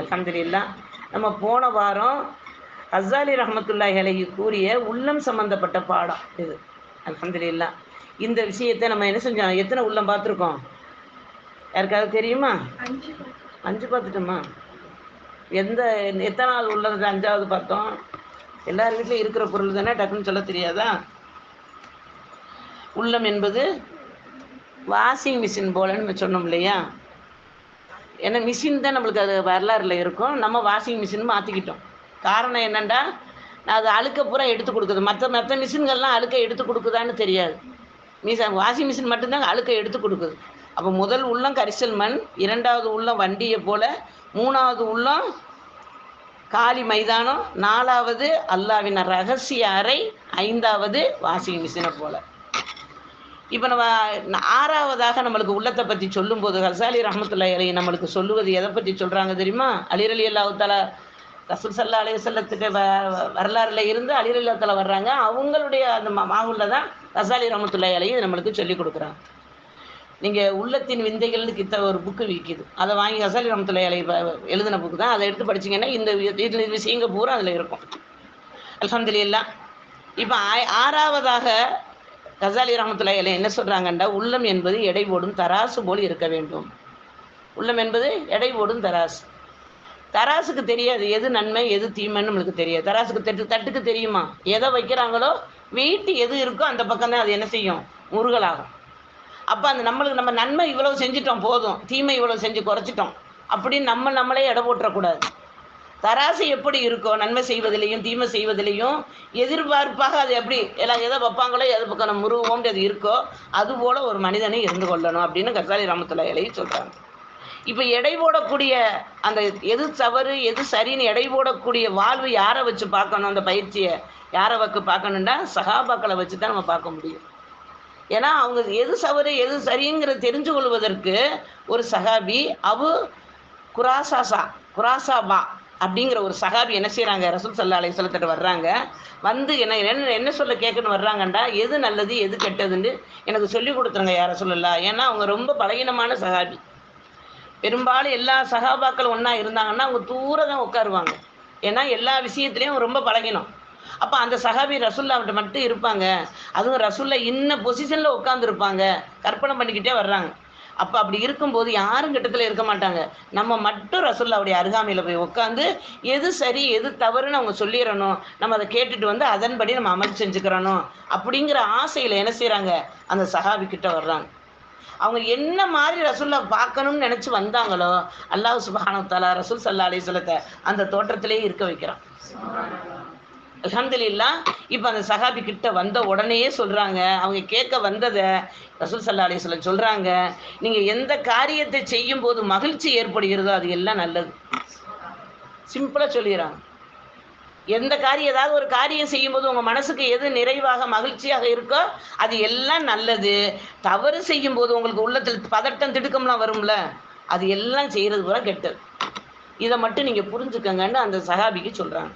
அல்ஹம்துலில்லா. நம்ம போன வாரம் ஹசாலி ரஹமத்துல்லாஹி அலைஹி கூறிய உள்ளம் சம்பந்தப்பட்ட பாடம் இது. அல்ஹம்துலில்லா. இந்த விஷயத்தை நம்ம என்ன செஞ்சோம்? எத்தனை உள்ளம் பார்த்துருக்கோம்? யாருக்காவது தெரியுமா? அஞ்சு பார்த்துட்டோமா? எந்த எத்தனை நாள் உள்ளது அஞ்சாவது பார்த்தோம்? எல்லார் வீட்லையும் இருக்கிற பொருள் தானே டக்குன்னு சொல்ல தெரியாதா? உள்ளம் என்பது வாஷிங் மிஷின் போலன்னு நம்ம சொன்னோம் இல்லையா? ஏன்னா மிஷின் தான் நம்மளுக்கு அது வரலாறுல இருக்கும். நம்ம வாஷிங் மிஷின் மாற்றிக்கிட்டோம் காரணம் என்னென்னா அது அழுக்க பூரா எடுத்து கொடுக்குது. மற்ற மற்ற மிஷின்கள்லாம் அழுக்க எடுத்து கொடுக்குதான்னு தெரியாது. மிஷ வாஷிங் மிஷின் மட்டும்தான் அழுக்க எடுத்து கொடுக்குது. அப்போ முதல் உள்ளம் கரிசல் மண் இரண்டாவது உள்ளம் வண்டியை போல் மூணாவது உள்ளம் காலி மைதானம் நாலாவது அல்லாவின் ரகசிய அறை ஐந்தாவது வாஷிங் மிஷினை போல். இப்போ நம்ம ஆறாவதாக நம்மளுக்கு உள்ளத்தை பற்றி சொல்லும்போது ஹசாலி ரஹமத்துல்லா அலி நம்மளுக்கு சொல்லுவது எதை பற்றி சொல்கிறாங்க தெரியுமா? அலியிறலி அல்லாவுத்தால ரசூல் சல்லா அலைய செல்லத்துக்கு வ வரலாறுல இருந்து அலிர் அல்லாத்தால வர்றாங்க. அவங்களுடைய அந்த மா மாவுல தான் ஹசாலி ரஹமத்துல்லாஹி அலைஹி நம்மளுக்கு சொல்லி கொடுக்குறாங்க. நீங்கள் உள்ளத்தின் விந்தைகள்னு கிட்ட ஒரு புக்கு விற்கிது அதை வாங்கி ஹசாலி ரஹமத்துல்லா அலைஹி எழுதின புக்கு தான். அதை எடுத்து படிச்சீங்கன்னா இந்த வீட்டில் இந்த விஷயங்க பூரா அதில் இருக்கும். அல்ஹம்துலில்லா இப்போ ஆ- ஆறாவதாக கசாலி ரஹமத்துல்லாஹி என்ன சொல்கிறாங்கண்டா உள்ளம் என்பது எடை ஓடும் தராசு போல் இருக்க வேண்டும். உள்ளம் என்பது எடை ஓடும் தராசு. தராசுக்கு தெரியாது. எது நன்மை எது தீமைன்னு நம்மளுக்கு தெரியாது. தராசுக்கு தட்டு தட்டுக்கு தெரியுமா? எதை வைக்கிறாங்களோ? வீட்டு எது இருக்கோ அந்த பக்கம் தான் அது என்ன செய்யும்? முருகலாகும். அப்போ அந்த நம்மளுக்கு நம்ம நன்மை இவ்வளவு செஞ்சிட்டோம் போதும். தீமை இவ்வளவு செஞ்சு குறைச்சிட்டோம். அப்படின்னு நம்ம நம்மளே எடை போட்டுறக்கூடாது. தராசு எப்படி இருக்கோ நன்மை செய்வதிலையும் தீமை செய்வதிலையும் எதிர்பார்ப்பாக அது எப்படி எல்லாம் எதை வைப்பாங்களோ எது பக்கம் நம்ம முருகோம்னு அது இருக்கோ அதுபோல ஒரு மனிதனை இருந்து கொள்ளணும் அப்படின்னு கசாலி ராமத்துல்லா இலையை சொல்கிறாங்க இப்போ எடை போடக்கூடிய அந்த எது தவறு எது சரின்னு எடை போடக்கூடிய வாழ்வு யாரை வச்சு பார்க்கணும் அந்த பயிற்சியை யாரை வச்சு பார்க்கணுன்னா சகாபாக்களை வச்சு தான் நம்ம பார்க்க முடியும். ஏன்னா அவங்க எது சவறு எது சரிங்கிறத தெரிஞ்சு கொள்வதற்கு ஒரு சகாபி அவு குராசாசா குராசாபா அப்படிங்கிற ஒரு சகாபி என்ன செய்கிறாங்க ரசூல் சல்லா அலி சொல்லத்திட்ட வர்றாங்க. வந்து என்ன என்ன என்ன சொல்ல கேட்குன்னு வர்றாங்கண்டா? எது நல்லது எது கெட்டதுன்னு எனக்கு சொல்லி கொடுத்துருங்க யார சொல்லலா ஏன்னா அவங்க ரொம்ப பலகீனமான சகாபி. பெரும்பாலும் எல்லா சகாபாக்கள் ஒன்றா இருந்தாங்கன்னா அவங்க தூர தான் உட்காருவாங்க. ஏன்னா எல்லா விஷயத்துலேயும் ரொம்ப பழகினோம் அப்போ அந்த சகாபி ரசுல்லாவிட்ட மட்டும் இருப்பாங்க. அதுவும் ரசுல்லா இன்ன பொசிஷனில் உட்காந்துருப்பாங்க கற்பனை பண்ணிக்கிட்டே வர்றாங்க. அப்போ அப்படி இருக்கும்போது யாரும் கிட்டத்துல இருக்க மாட்டாங்க. நம்ம மட்டும் ரசுல்லாவுடைய அருகாமையில் போய் உட்காந்து எது சரி எது தவறுன்னு அவங்க சொல்லிடணும் நம்ம அதை கேட்டுட்டு வந்து அதன்படி நம்ம அமல் செஞ்சுக்கிறணும். அப்படிங்கிற ஆசையில் என்ன செய்கிறாங்க அந்த சஹாபி கிட்ட வர்றாங்க. அவங்க என்ன மாதிரி ரசூல்லா பார்க்கணும்னு நினச்சி வந்தாங்களோ அல்லாஹ் சுபஹானஹு வ ரசூல் சல்லா அலைஹி அந்த தோற்றத்திலே இருக்க வைக்கிறான். அல்ஹம்துலில்லாஹ் இப்போ அந்த சஹாபி கிட்ட வந்த உடனேயே சொல்கிறாங்க அவங்க கேட்க வந்ததை ரசூல் சல்லா அலி சொல்கிறாங்க நீங்கள் எந்த காரியத்தை செய்யும் போது மகிழ்ச்சி ஏற்படுகிறதோ அது எல்லாம் நல்லது. சிம்பிளாக சொல்லிடுறாங்க. எந்த காரியம் ஏதாவது ஒரு காரியம் செய்யும்போது உங்கள் மனசுக்கு எது நிறைவாக மகிழ்ச்சியாக இருக்கோ அது எல்லாம் நல்லது. தவறு செய்யும்போது உங்களுக்கு உள்ளத்தில் பதட்டம் திடுக்கம்லாம் வரும்ல அது எல்லாம் செய்கிறது கூட கெட்டது. இதை மட்டும் நீங்கள் புரிஞ்சுக்கங்கன்னு அந்த சகாபிக்கு சொல்கிறாங்க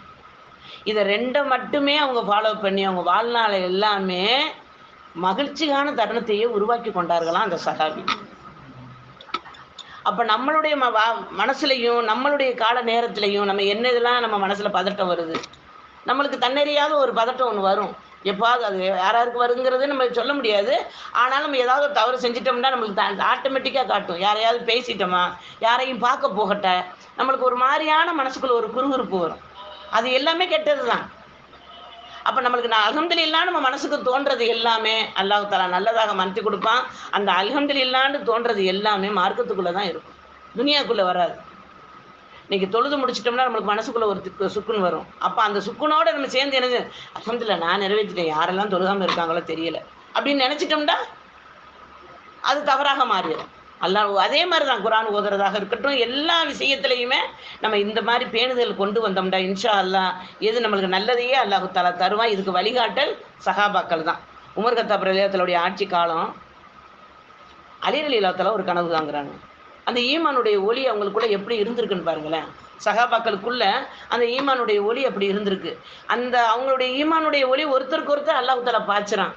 இதை ரெண்டை மட்டுமே அவங்க ஃபாலோ பண்ணி அவங்க வாழ்நாளை எல்லாமே மகிழ்ச்சியான தருணத்தையே உருவாக்கி கொண்டார்களாம் அந்த சகாபி அப்போ நம்மளுடைய ம வா- மனசுலையும் நம்மளுடைய கால நேரத்துலையும் நம்ம என்ன இதெல்லாம் நம்ம மனசில் பதட்டம் வருது? நம்மளுக்கு தன்னறியாத ஒரு பதட்டம் ஒன்று வரும். எப்பாவது அது யாராருக்கு வருங்கிறது நம்ம சொல்ல முடியாது. ஆனாலும் நம்ம ஏதாவது ஒரு தவறு செஞ்சிட்டோம்னா நம்மளுக்கு ஆட்டோமேட்டிக்காக காட்டும். யாரையாவது பேசிட்டோமா? யாரையும் பார்க்க போகட்ட? நம்மளுக்கு ஒரு மாதிரியான மனசுக்குள்ள ஒரு குறுகுறுப்பு வரும். அது எல்லாமே கெட்டது தான் அப்போ நம்மளுக்கு நான் அல்ஹம்துலில்லாஹ் நம்ம மனசுக்கு தோன்றது எல்லாமே அல்லாஹு தலா நல்லதாக மனத்தி கொடுப்பான். அந்த அல்ஹம்துலில்லாஹ்னு தோன்றது எல்லாமே மார்க்கத்துக்குள்ளே தான் இருக்கும். துனியாக்குள்ளே வராது. இன்னைக்கு தொழுது முடிச்சிட்டோம்னா நம்மளுக்கு மனசுக்குள்ளே ஒரு சுக்குன்னு வரும். அப்போ அந்த சுக்குனோட நம்ம சேர்ந்து என்ன அல்ஹம்துலில்லாஹ் நான் நிறைவேற்றிட்டேன் யாரெல்லாம் தொழுகாமல் இருக்காங்களோ தெரியல. அப்படின்னு நினச்சிட்டோம்னா அது தவறாக மாறிடும். அல்லாஹ் அதே மாதிரி தான் குரான் ஓதுறதாக இருக்கட்டும் எல்லா விஷயத்துலையுமே நம்ம இந்த மாதிரி பேணுதல் கொண்டு வந்தோம்டா இன்ஷா அல்லாஹ் எது நம்மளுக்கு நல்லதையே அல்லாஹு தாலா தருவான். இதுக்கு வழிகாட்டல் சகாபாக்கள் தான். உமர் கத்தா ரலியத்துடைய ஆட்சி காலம் அலிரலி இல்லாத்தால ஒரு கனவு தாங்குறாங்க. அந்த ஈமானுடைய ஒளி அவங்களுக்குள்ள எப்படி இருந்திருக்குன்னு பாருங்களேன். சகாபாக்களுக்குள்ள அந்த ஈமானுடைய ஒளி அப்படி இருந்திருக்கு. அந்த அவங்களுடைய ஈமானுடைய ஒளி ஒருத்தருக்கு ஒருத்தர் அல்லாஹு தாலா பாய்ச்சிறான்.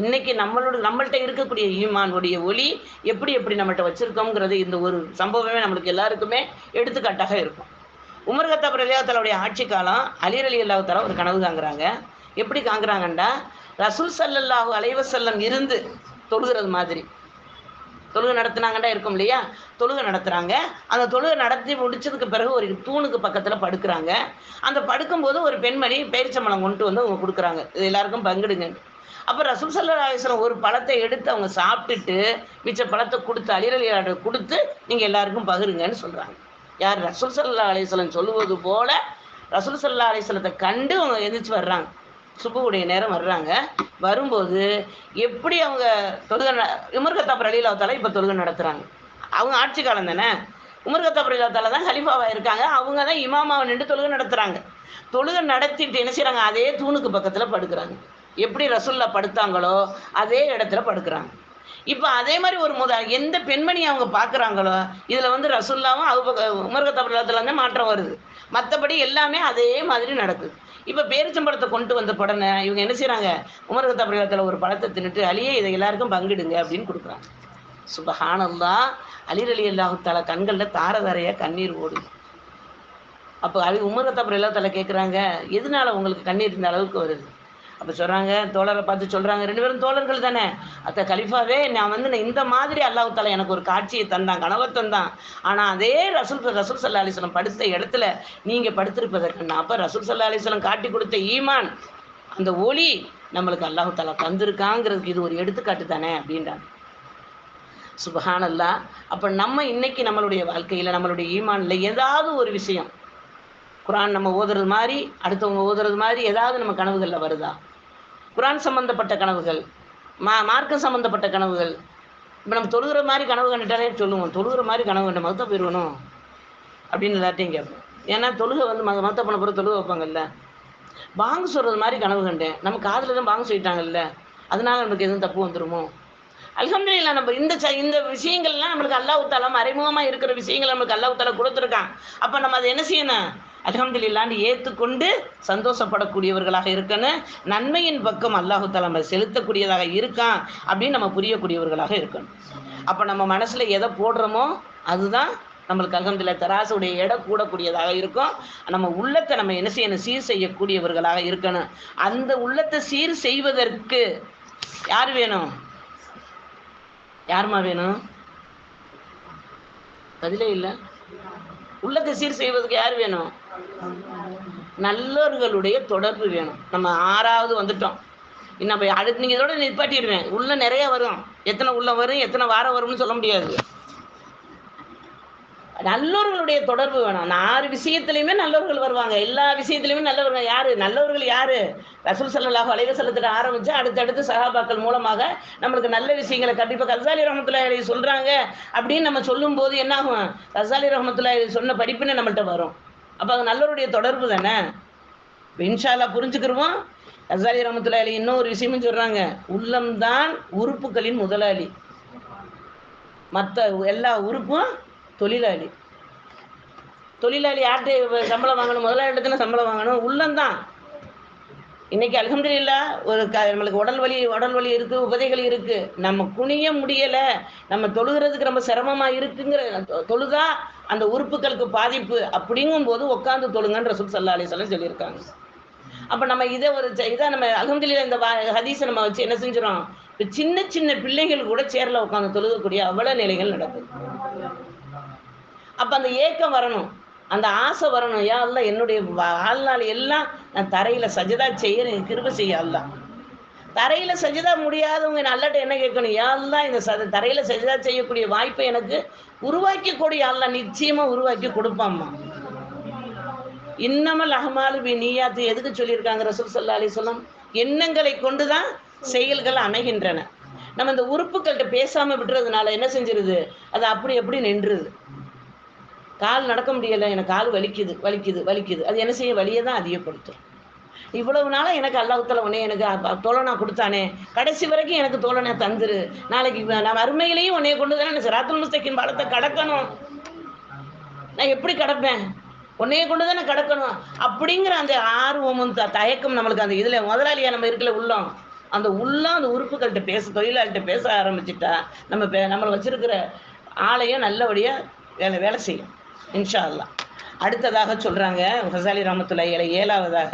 இன்னைக்கு நம்மளோட நம்மள்ட்ட இருக்கக்கூடிய ஈமானுடைய ஒளி எப்படி எப்படி நம்மகிட்ட வச்சிருக்கோங்கிறது இந்த ஒரு சம்பவமே நம்மளுக்கு எல்லாருக்குமே எடுத்துக்காட்டாக இருக்கும். உமர்கத்தா கத்தாப் ஆட்சி காலம் அலிர் அலி அல்லாஹால ஒரு கனவு காங்குறாங்க எப்படி காங்குறாங்கண்டா ரசூல் சல்லல்லாஹு அலைவசல்லம் இருந்து தொழுகிறது மாதிரி. தொழுகை நடத்துனாங்கண்டா இருக்கும் இல்லையா? தொழுகை நடத்துகிறாங்க அந்த தொழுகை நடத்தி முடிச்சதுக்கு பிறகு ஒரு தூணுக்கு பக்கத்தில் படுக்கிறாங்க. அந்த படுக்கும்போது ஒரு பெண்மணி பேரிச்சம்பழம் கொண்டு வந்து அவங்க கொடுக்குறாங்க. இது எல்லாருக்கும் பங்கிடுங்க. அப்போ ரசூல் சல்லா அலிஸ்லாம் ஒரு பழத்தை எடுத்து அவங்க சாப்பிட்டுட்டு மிச்ச பழத்தை கொடுத்து அலிரலியாட கொடுத்து நீங்கள் எல்லாருக்கும் பகிருங்கன்னு சொல்கிறாங்க யார் ரசூல் சல்லா அலிஸ்லம் சொல்லுவது போல ரசூல் சல்லா அலிஸ்லத்தை கண்டு அவங்க எந்திரிச்சு வர்றாங்க. சுப்புடைய நேரம் வர்றாங்க. வரும்போது எப்படி அவங்க தொழுகை ந- உமர் கத்தாப் ரலீலாவத்தால இப்போ தொழுகை நடத்துகிறாங்க அவங்க ஆட்சி காலம் தானே? உமர்கத்தாப் ரலீலாவத்தால தான் ஹலிஃபாவாக இருக்காங்க. அவங்க தான் இமாமாவை நின்று தொழுகை நடத்துகிறாங்க தொழுகை நடத்திட்டு என்ன செய்கிறாங்க அதே தூணுக்கு பக்கத்தில் படுக்கிறாங்க. எப்படி ரசுல்லா படுத்தாங்களோ அதே இடத்துல படுக்கிறாங்க. இப்போ அதே மாதிரி ஒரு முத எந்த பெண்மணி அவங்க பார்க்குறாங்களோ இதில் வந்து ரசுல்லாவும் அவங்க உமர் வந்து மாற்றம் வருது. மற்றபடி எல்லாமே அதே மாதிரி நடக்குது. இப்போ பேரிச்சம்பழத்தை கொண்டு வந்த உடனே இவங்க என்ன செய்கிறாங்க உமர் ஒரு பழத்தை தின்னுட்டு அழியே இதை எல்லாருக்கும் பங்கிடுங்க அப்படின்னு கொடுக்குறாங்க. சுபஹானல்லா அலிர் அலி அல்லாஹுத்தால கண்களில் தார தாரையாக கண்ணீர் ஓடுது. அப்போ அலி உமர் கத்தாபுரத்தில் கேட்குறாங்க எதனால உங்களுக்கு கண்ணீர் இந்த அளவுக்கு வருது? அப்போ சொல்கிறாங்க தோழரை பார்த்து சொல்கிறாங்க ரெண்டு பேரும் தோழர்கள் தானே. அத்த கலிஃபாவே நான் வந்து நான் இந்த மாதிரி அல்லாஹ் எனக்கு ஒரு காட்சியை தந்தான் கனவை தந்தான். ஆனால் அதே ரசூல் ரசூல் சல்லா அலிஸ்லம் படுத்த இடத்துல நீங்கள் படுத்திருப்பதற்கு அப்போ ரசூல் சல்லா அலிஸ்லம் காட்டி கொடுத்த ஈமான் அந்த ஒளி நம்மளுக்கு அல்லாஹ் தாலா தந்திருக்காங்கிறதுக்கு இது ஒரு எடுத்துக்காட்டு தானே அப்படின்றாங்க. சுபஹானல்லா அப்போ நம்ம இன்னைக்கு நம்மளுடைய வாழ்க்கையில் நம்மளுடைய ஈமானில் ஏதாவது ஒரு விஷயம் குரான் நம்ம ஓதுறது மாதிரி அடுத்தவங்க ஓதுறது மாதிரி ஏதாவது நம்ம கனவுகளில் வருதா? குரான் சம்பந்தப்பட்ட கனவுகள் மா மார்க்கம் சம்மந்தப்பட்ட கனவுகள். இப்போ நம்ம தொழுகிற மாதிரி கனவு கண்டுட்டாலே சொல்லுவோம். தொழுகிற மாதிரி கனவு கண்ட மதத்தை போயிடணும் அப்படின்னு எல்லாத்தையும் கேட்போம். ஏன்னா தொழுகை வந்து மத மதத்தை பண்ண பிறகு தொழுகை வைப்பாங்கல்ல. பாங்கு சொல்கிறது மாதிரி கனவு கண்டேன். நம்ம காதில் தான் பாங்கு சொல்லிட்டாங்கல்ல. அதனால நமக்கு எதுவும் தப்பு வந்துருமோ? அல்ஹம்துலில்லாஹ் நம்ம இந்த ச இந்த விஷயங்கள்லாம் நம்மளுக்கு அல்லாஹ் தாலா மறைமுகமாக இருக்கிற விஷயங்கள் நம்மளுக்கு அல்லாஹ் தாலா கொடுத்துருக்கான். அப்போ நம்ம அதை என்ன செய்யணும்? அலமதுல்லான்னு ஏற்றுக்கொண்டு சந்தோஷப்படக்கூடியவர்களாக இருக்கணும். நன்மையின் பக்கம் அல்லாஹு தலைமை செலுத்தக்கூடியதாக இருக்கான் அப்படின்னு நம்ம புரியக்கூடியவர்களாக இருக்கணும். அப்போ நம்ம மனசில் எதை போடுறோமோ அதுதான் நம்மளுக்கு அகமதுல தராசுடைய எடை கூடக்கூடியதாக இருக்கும். நம்ம உள்ளத்தை நம்ம என்ன செய்யணும்? சீர் செய்யக்கூடியவர்களாக இருக்கணும். அந்த உள்ளத்தை சீர் செய்வதற்கு யார் வேணும்? யாரும்மா வேணும்? பதிலே இல்லை. உள்ளத்தை சீர் செய்வதற்கு யார் வேணும்? நல்லவர்களுடைய தொடர்பு வேணும். நம்ம ஆறாவது வந்துட்டோம். இன்னும் அடுத்து நீங்கள் இதோட நிப்பாட்டிடுவேன். உள்ள நிறைய வரும். எத்தனை உள்ள வரும் எத்தனை வாரம் வரும்னு சொல்ல முடியாது. நல்லவர்களுடைய தொடர்பு வேணும். அந்த ஆறு விஷயத்துலையுமே நல்லவர்கள் வருவாங்க. எல்லா விஷயத்துலையுமே நல்லவர்கள் யாரு? நல்லவர்கள் யாரு? ரசூல் சல்லாஹ் அலைவசல்லத்தில் ஆரம்பிச்சு அடுத்தடுத்து சகாபாக்கள் மூலமாக நம்மளுக்கு நல்ல விஷயங்களை கண்டிப்பாக கசாலி ரஹமத்துல்லாஹி சொல்றாங்க அப்படின்னு நம்ம சொல்லும்போது என்ன ஆகும் கசாலி ரஹமத்துல்லாஹி சொன்ன படிப்புன்னு நம்மள்ட்ட வரும். அப்போ அது நல்லவருடைய தொடர்பு தானே? இப்ப புரிஞ்சுக்கிருவோம். அசாலி ரமத்துல அலி இன்னும் இன்னொரு விஷயமும் சொல்றாங்க. உள்ளம்தான் உறுப்புகளின் முதலாளி. மற்ற எல்லா உறுப்பும் தொழிலாளி. தொழிலாளி யார்கிட்ட சம்பளம் வாங்கணும்? முதலாளி தானே சம்பளம் வாங்கணும்? உள்ளம்தான். இன்னைக்கு அல்ஹம்துலில்லா ஒரு க நம்மளுக்கு உடல் வலி உடல் வலி இருக்குது உபதைகள் இருக்குது நம்ம குனிய முடியலை நம்ம தொழுகிறதுக்கு ரொம்ப சிரமமாக இருக்குங்கிற தொழுதா அந்த உறுப்புகளுக்கு பாதிப்பு அப்படிங்கும் போது உட்காந்து தொழுங்கன்ற சுல் சல்லா அலிசல்லாம் சொல்லியிருக்காங்க. அப்போ நம்ம இதை ஒரு ச- இதை நம்ம அல்ஹம்துலில்லா இந்த ஹதீஸை நம்ம வச்சு என்ன செஞ்சிடறோம்? இப்போ சின்ன சின்ன பிள்ளைகள் கூட சேரில் உட்காந்து தொழுகக்கூடிய அவ்வளோ நிலைகள் நடக்குது. அப்போ அந்த ஏக்கம் வரணும். அந்த ஆசை வரணும். யா அல்ல என்னுடைய வா- வாழ்நாள் எல்லாம் நான் தரையில் சஜதா செய்ய எனக்கு கிருபை செய்ய அல்லா தரையில் சஜதா முடியாதவங்க நல்லட்ட என்ன கேட்கணும்? யா அல்ல இந்த ச தரையில் சஜதா செய்யக்கூடிய வாய்ப்பை எனக்கு உருவாக்கி கொடு அல்ல நிச்சயமாக உருவாக்கி கொடுப்பாம்மா. இன்னமல் அகமாலு பி நீயாத்து எதுக்கு சொல்லியிருக்காங்க ரசூல் சல்லா அலிஸ்லாம் எண்ணங்களை கொண்டு தான் செயல்கள் அமைகின்றன நம்ம இந்த உறுப்புகள்கிட்ட பேசாமல் விட்டுறதுனால என்ன செஞ்சிருது? அது அப்படி எப்படி நின்றுது. கால் நடக்க முடியலை எனக்கு கால் வலிக்குது வலிக்குது வலிக்குது. அது என்ன செய்யும்? வலியை தான் அதிகப்படுத்தும். இவ்வளவு நாளாக எனக்கு அல்லாஹுத்தல உன்னே எனக்கு தோழனா கொடுத்தானே. கடைசி வரைக்கும் எனக்கு தோழனை தந்துரு. நாளைக்கு நான் அருமையிலையும் உன்னைய கொண்டு தானே சிராத்துல் முஸ்தகின் பாலத்தை கடக்கணும். நான் எப்படி கடப்பேன்? உன்னைய கொண்டு தானே கடக்கணும். அப்படிங்கிற அந்த ஆர்வமும் த- தயக்கம் நம்மளுக்கு அந்த இதில் முதலாளியாக நம்ம இருக்கல உள்ளம் அந்த உள்ளம் அந்த உறுப்புகள்கிட்ட பேச தொழிலாளிகிட்ட பேச ஆரம்பிச்சிட்டா நம்ம பே- நம்மளை வச்சிருக்கிற ஆளையும் நல்லபடியாக வேலை வேலை செய்யும். இன்ஷா அல்லா அடுத்ததாக சொல்கிறாங்க ஹசாலி ரஹமத்துல்லாஹி ஏழாவதாக